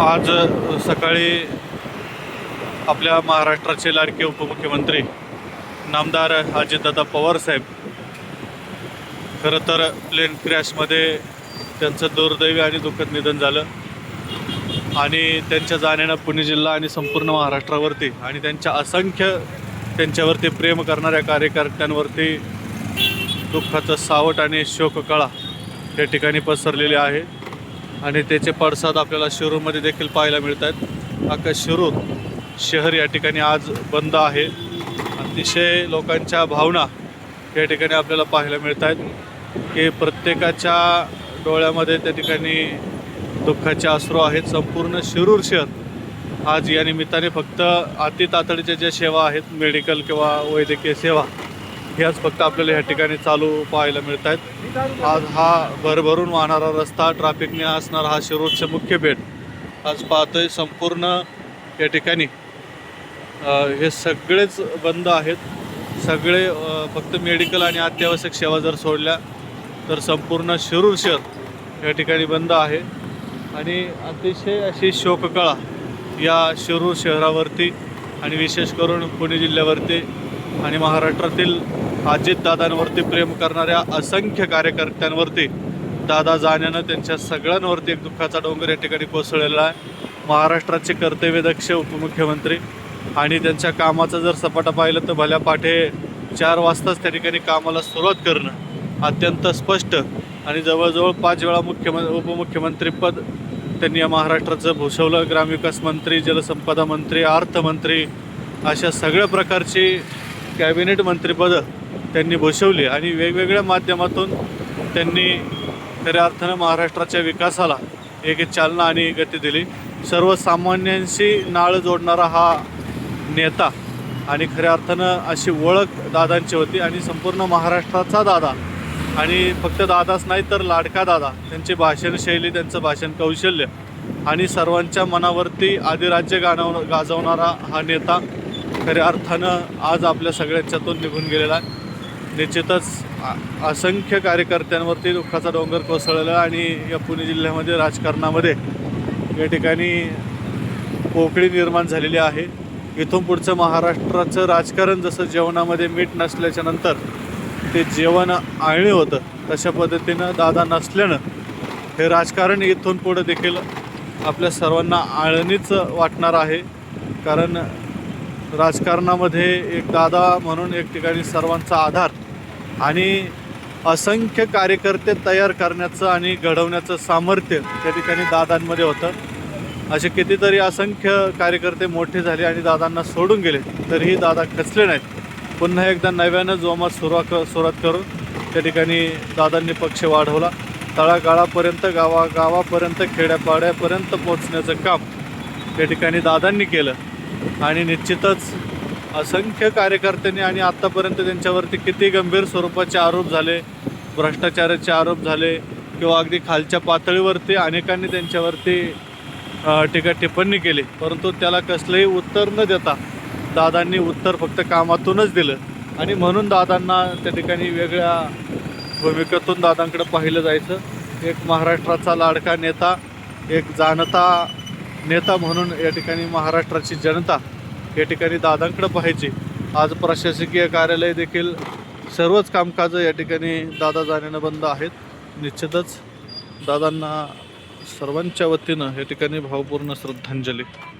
आज सकाळी आपल्या महाराष्ट्राचे लाडके उपमुख्यमंत्री नामदार अजितदादा पवार साहेब खरं तर प्लेन क्रॅशमध्ये त्यांचं दुर्दैवी आणि दुःखद निधन झालं. आणि त्यांच्या जाण्यानं पुणे जिल्हा आणि संपूर्ण महाराष्ट्रावरती आणि त्यांच्या असंख्य त्यांच्यावरती प्रेम करणाऱ्या कार्यकर्त्यांवरती दुःखाचं सावट आणि शोककळा या ठिकाणी पसरलेली आहे. आणि त्याचे पडसाद आपल्याला शिरूरमध्ये देखील पाहायला मिळत आहेत अख्खा शिरूर शहर या ठिकाणी आज बंद आहे. अतिशय लोकांच्या भावना या ठिकाणी आपल्याला पाहायला मिळत आहेत की प्रत्येकाच्या डोळ्यामध्ये त्या ठिकाणी दुःखाचे अश्रू आहेत. संपूर्ण शिरूर शहर आज या निमित्ताने फक्त अति तातडीच्या ज्या सेवा आहेत मेडिकल किंवा वैद्यकीय सेवा ह्याच फक्त आपल्याला ह्या ठिकाणी चालू पाहायला मिळत आहेत आज हा भरभरून वाहणारा रस्ता ट्रॅफिकने असणारा हा शिरूरचे मुख्य बेट आज पाहतोय संपूर्ण या ठिकाणी. हे सगळेच बंद आहेत. सगळे फक्त मेडिकल आणि अत्यावश्यक सेवा जर सोडल्या तर संपूर्ण शिरूर शहर या ठिकाणी बंद आहे. आणि अतिशय अशी शोककळा या शिरूर शहरावरती आणि विशेष करून पुणे जिल्ह्यावरती आणि महाराष्ट्रातील अजितदादांवरती प्रेम करणाऱ्या असंख्य कार्यकर्त्यांवरती दादा जाण्यानं त्यांच्या सगळ्यांवरती एक दुःखाचा डोंगर या ठिकाणी कोसळलेला आहे. महाराष्ट्राचे कर्तव्यदक्ष उपमुख्यमंत्री आणि त्यांच्या कामाचं जर सपाटा पाहिलं तर भल्या पाठे चार वाजताच त्या ठिकाणी कामाला सुरुवात करणं अत्यंत स्पष्ट आणि जवळजवळ पाच वेळा मुख्यमं उपमुख्यमंत्रीपद त्यांनी या महाराष्ट्राचं भूषवलं. ग्रामविकास मंत्री जलसंपदा मंत्री अर्थमंत्री अशा सगळ्या प्रकारची कॅबिनेट मंत्रिपदं त्यांनी भूषवली आणि वेगवेगळ्या माध्यमातून त्यांनी खऱ्या अर्थानं महाराष्ट्राच्या विकासाला एक चालना आणि गती दिली. सर्वसामान्यांशी नाळ जोडणारा हा नेता आणि खऱ्या अर्थानं अशी ओळख दादांची होती आणि संपूर्ण महाराष्ट्राचा दादा आणि फक्त दादाच नाही तर लाडका दादा त्यांची भाषण शैली त्यांचं भाषण कौशल्य आणि सर्वांच्या मनावरती आदिराज्य गाणव गाजवणारा हा नेता खऱ्या अर्थानं आज आपल्या सगळ्यांच्यातून निघून गेलेला आहे. निश्चितच असंख्य कार्यकर्त्यांवरती दुःखाचा डोंगर कोसळला आणि या पुणे जिल्ह्यामध्ये राजकारणामध्ये या ठिकाणी पोकळी निर्माण झालेली आहे. इथून पुढचं महाराष्ट्राचं राजकारण जसं जेवणामध्ये मीठ नसल्याच्या नंतर ते जेवण आळणी होतं तशा पद्धतीनं दादा नसल्यानं हे राजकारण इथून पुढं देखील आपल्या सर्वांना आळणीच वाटणार आहे. कारण राजकारणामध्ये एक दादा म्हणून एक ठिकाणी सर्वांचा आधार आणि असंख्य कार्यकर्ते तयार करण्याचं आणि घडवण्याचं सामर्थ्य त्या ठिकाणी दादांमध्ये होतं. असे कितीतरी असंख्य कार्यकर्ते मोठे झाले आणि दादांना सोडून गेले तरीही दादा खचले नाहीत. पुन्हा एकदा नव्यानं जोमात सुरुवात सुरुवात करून त्या ठिकाणी दादांनी पक्ष वाढवला. तळागाळापर्यंत गावा गावापर्यंत खेड्यापाड्यापर्यंत पोचण्याचं काम त्या ठिकाणी दादांनी केलं. आणि निश्चितच असंख्य कार्यकर्त्यांनी आणि आत्तापर्यंत त्यांच्यावरती किती गंभीर स्वरूपाचे आरोप झाले भ्रष्टाचाराचे आरोप झाले किंवा अगदी खालच्या पातळीवरती अनेकांनी त्यांच्यावरती टीका टिप्पणी केली. परंतु त्याला कसलंही उत्तर न देता दादांनी उत्तर फक्त कामातूनच दिलं. आणि म्हणून दादांना त्या ठिकाणी वेगळ्या भूमिकेतून दादांकडे पाहिलं जायचं. एक महाराष्ट्राचा लाडका नेता एक जाणता नेता म्हणून या ठिकाणी महाराष्ट्राची जनता या ठिकाणी दादांकडे पाहायची. आज प्रशासकीय कार्यालय देखील सर्वच कामकाज या ठिकाणी दादा जाण्यानं बंद आहेत. निश्चितच दादांना सर्वांच्या वतीनं या ठिकाणी भावपूर्ण श्रद्धांजली.